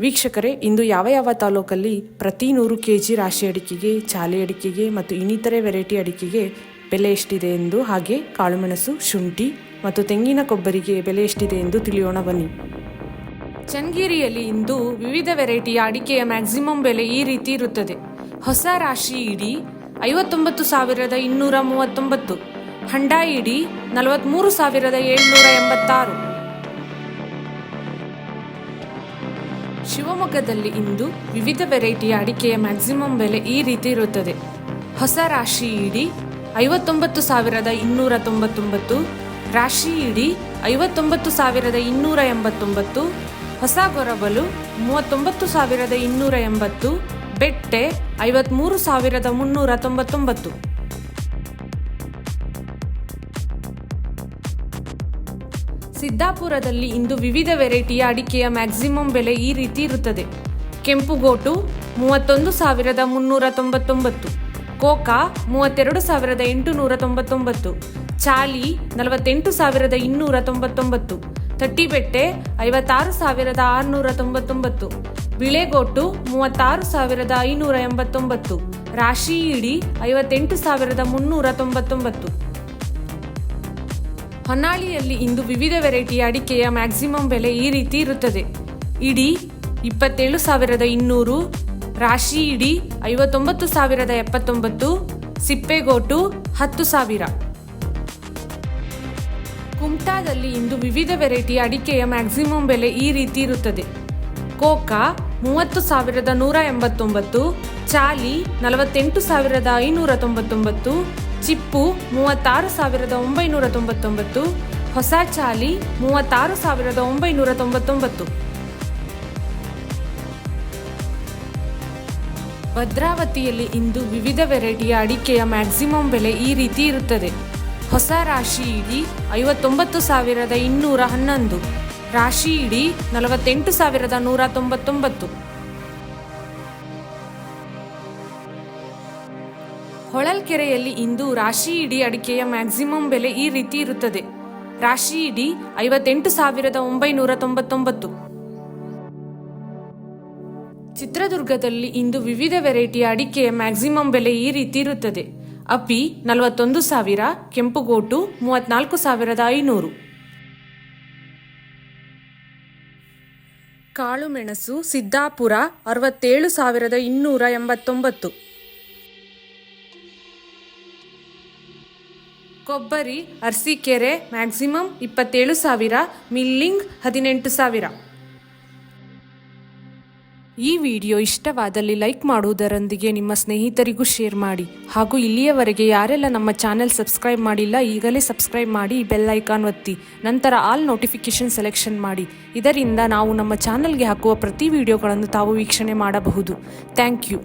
ವೀಕ್ಷಕರೇ, ಇಂದು ಯಾವ ಯಾವ ತಾಲೂಕಲ್ಲಿ ಪ್ರತಿ ನೂರು ಕೆ ಜಿ ರಾಶಿ ಅಡಿಕೆಗೆ, ಚಾಲೆ ಅಡಿಕೆಗೆ ಮತ್ತು ಇನ್ನಿತರೆ ವೆರೈಟಿ ಅಡಿಕೆಗೆ ಬೆಲೆ ಎಷ್ಟಿದೆ ಎಂದು ಹಾಗೆ ಕಾಳುಮೆಣಸು, ಶುಂಠಿ ಮತ್ತು ತೆಂಗಿನ ಕೊಬ್ಬರಿಗೆ ಬೆಲೆ ಎಷ್ಟಿದೆ ಎಂದು ತಿಳಿಯೋಣ ಬನ್ನಿ. ಚನ್ನಗಿರಿಯಲ್ಲಿ ಇಂದು ವಿವಿಧ ವೆರೈಟಿಯ ಅಡಿಕೆಯ ಮ್ಯಾಕ್ಸಿಮಮ್ ಬೆಲೆ ಈ ರೀತಿ ಇರುತ್ತದೆ. ಹೊಸ ರಾಶಿ ಇಡಿ ಐವತ್ತೊಂಬತ್ತು ಸಾವಿರದ ಇನ್ನೂರ ಮೂವತ್ತೊಂಬತ್ತು ಹಂಡ ಇಡಿ ನಲವತ್ತ್ಮೂರು ಸಾವಿರದ ಏಳ್ನೂರ ಎಂಬತ್ತಾರು ಶಿವಮೊಗ್ಗದಲ್ಲಿ ಇಂದು ವಿವಿಧ ವೆರೈಟಿಯ ಅಡಿಕೆಯ ಮ್ಯಾಕ್ಸಿಮಮ್ ಬೆಲೆ ಈ ರೀತಿ ಇರುತ್ತದೆ. ಹೊಸ ರಾಶಿ ಇಡಿ ಐವತ್ತೊಂಬತ್ತು ಸಾವಿರದ ಇನ್ನೂರ ತೊಂಬತ್ತೊಂಬತ್ತು, ರಾಶಿ ಇಡಿ ಐವತ್ತೊಂಬತ್ತು ಸಾವಿರದ ಇನ್ನೂರ ಎಂಬತ್ತೊಂಬತ್ತು, ಹೊಸ ಗೊರಬಲು ಮೂವತ್ತೊಂಬತ್ತು ಸಾವಿರದ ಇನ್ನೂರ ಎಂಬತ್ತು, ಬೆಟ್ಟೆ ಐವತ್ತ್ಮೂರು ಸಾವಿರದ ಮುನ್ನೂರ ತೊಂಬತ್ತೊಂಬತ್ತು. ಸಿದ್ದಾಪುರದಲ್ಲಿ ಇಂದು ವಿವಿಧ ವೆರೈಟಿಯ ಅಡಿಕೆಯ ಮ್ಯಾಕ್ಸಿಮಮ್ ಬೆಲೆ ಈ ರೀತಿ ಇರುತ್ತದೆ. ಕೆಂಪುಗೋಟು ಮೂವತ್ತೊಂದು ಸಾವಿರದ ಮುನ್ನೂರ ತೊಂಬತ್ತೊಂಬತ್ತು, ಕೋಕಾ ಮೂವತ್ತೆರಡು ಸಾವಿರದ ಎಂಟುನೂರ ತೊಂಬತ್ತೊಂಬತ್ತು, ಚಾಲಿ ನಲವತ್ತೆಂಟು ಸಾವಿರದ ಇನ್ನೂರ ತೊಂಬತ್ತೊಂಬತ್ತು, ತಟ್ಟಿಬೆಟ್ಟೆ ಐವತ್ತಾರು ಸಾವಿರದ ಆರುನೂರ ತೊಂಬತ್ತೊಂಬತ್ತು, ಬಿಳೆಗೋಟು ಮೂವತ್ತಾರು ಸಾವಿರದ ಐನೂರ ಎಂಬತ್ತೊಂಬತ್ತು ರಾಶಿ ಇಡಿ ಐವತ್ತೆಂಟು ಸಾವಿರದ ಮುನ್ನೂರ ತೊಂಬತ್ತೊಂಬತ್ತು. ಹೊನ್ನಾಳಿಯಲ್ಲಿ ಇಂದು ವಿವಿಧ ವೆರೈಟಿಯ ಅಡಿಕೆಯ ಮ್ಯಾಕ್ಸಿಮಮ್ ಬೆಲೆ ಈ ರೀತಿ ಇರುತ್ತದೆ. ಇಡೀ ಇಪ್ಪತ್ತೇಳು ಸಾವಿರದ ಇನ್ನೂರು, ರಾಶಿ ಇಡೀ ಐವತ್ತೊಂಬತ್ತು ಸಾವಿರದ ಎಪ್ಪತ್ತೊಂಬತ್ತು, ಸಿಪ್ಪೆಗೋಟು ಹತ್ತು ಸಾವಿರ. ಕುಮ್ಟಾದಲ್ಲಿ ಇಂದು ವಿವಿಧ ವೆರೈಟಿಯ ಅಡಿಕೆಯ ಮ್ಯಾಕ್ಸಿಮಮ್ ಬೆಲೆ ಈ ರೀತಿ ಇರುತ್ತದೆ. ಕೋಕಾ ಮೂವತ್ತು ಸಾವಿರದ ನೂರ ಎಂಬತ್ತೊಂಬತ್ತು, ಚಾಲಿ ನಲವತ್ತೆಂಟು ಸಾವಿರದ ಐನೂರ ತೊಂಬತ್ತೊಂಬತ್ತು ಚಿಪ್ಪು, ಮೂವತ್ತಾರು ಸಾವಿರದ ಒಂಬೈನೂರ ತೊಂಬತ್ತೊಂಬತ್ತು. ಹೊಸ ಚಾಲಿ ಮೂವತ್ತಾರು ಸಾವಿರದ ಒಂಬೈನೂರ ತೊಂಬತ್ತೊಂಬತ್ತು. ಭದ್ರಾವತಿಯಲ್ಲಿ ಇಂದು ವಿವಿಧ ವೆರೈಟಿಯ ಅಡಿಕೆಯ ಮ್ಯಾಕ್ಸಿಮಮ್ ಬೆಲೆ ಈ ರೀತಿ ಇರುತ್ತದೆ. ಹೊಸ ರಾಶಿ ಇಡಿ, ಐವತ್ತೊಂಬತ್ತು ಸಾವಿರದ ಇನ್ನೂರ ಹನ್ನೊಂದು. ರಾಶಿ ಇಡಿ, ನಲವತ್ತೆಂಟು ಸಾವಿರದ ನೂರ ತೊಂಬತ್ತೊಂಬತ್ತು. ಹೊಳಲ್ಕೆರೆಯಲ್ಲಿ ಇಂದು ರಾಶಿ ಇಡಿ ಅಡಿಕೆಯ ಮ್ಯಾಕ್ಸಿಮಮ್ ಬೆಲೆ ಈ ರೀತಿ ಇರುತ್ತದೆ. ರಾಶಿ ಇಡಿ ಐವತ್ತೆಂಟು ಸಾವಿರದ ಒಂಬೈನೂರ ತೊಂಬತ್ತೊಂಬತ್ತು. ಚಿತ್ರದುರ್ಗದಲ್ಲಿ ಇಂದು ವಿವಿಧ ವೆರೈಟಿಯ ಅಡಿಕೆಯ ಮ್ಯಾಕ್ಸಿಮಮ್ ಬೆಲೆ ಈ ರೀತಿ ಇರುತ್ತದೆ. ಅಪಿ ನಲವತ್ತೊಂದು ಸಾವಿರ, ಕೆಂಪುಗೋಟು ಮೂವತ್ನಾಲ್ಕು ಸಾವಿರದ ಐನೂರು. ಕಾಳುಮೆಣಸು, ಸಿದ್ದಾಪುರ ಅರವತ್ತೇಳು ಸಾವಿರದ ಇನ್ನೂರ ಎಂಬತ್ತೊಂಬತ್ತು. ಕೊಬ್ಬರಿ, ಅರಸೀಕೆರೆ, ಮ್ಯಾಕ್ಸಿಮಮ್ ಇಪ್ಪತ್ತೇಳು ಸಾವಿರ, ಮಿಲ್ಲಿಂಗ್ ಹದಿನೆಂಟು ಸಾವಿರ. ಈ ವಿಡಿಯೋ ಇಷ್ಟವಾದಲ್ಲಿ ಲೈಕ್ ಮಾಡುವುದರೊಂದಿಗೆ ನಿಮ್ಮ ಸ್ನೇಹಿತರಿಗೂ ಶೇರ್ ಮಾಡಿ. ಹಾಗೂ ಇಲ್ಲಿಯವರೆಗೆ ಯಾರೆಲ್ಲ ನಮ್ಮ ಚಾನೆಲ್ ಸಬ್ಸ್ಕ್ರೈಬ್ ಮಾಡಿಲ್ಲ, ಈಗಲೇ ಸಬ್ಸ್ಕ್ರೈಬ್ ಮಾಡಿ ಬೆಲ್ ಐಕಾನ್ ಒತ್ತಿ. ನಂತರ ಆಲ್ ನೋಟಿಫಿಕೇಶನ್ ಸೆಲೆಕ್ಷನ್ ಮಾಡಿ. ಇದರಿಂದ ನಾವು ನಮ್ಮ ಚಾನೆಲ್ಗೆ ಹಾಕುವ ಪ್ರತಿ ವಿಡಿಯೋಗಳನ್ನು ತಾವು ವೀಕ್ಷಣೆ ಮಾಡಬಹುದು. Thank you.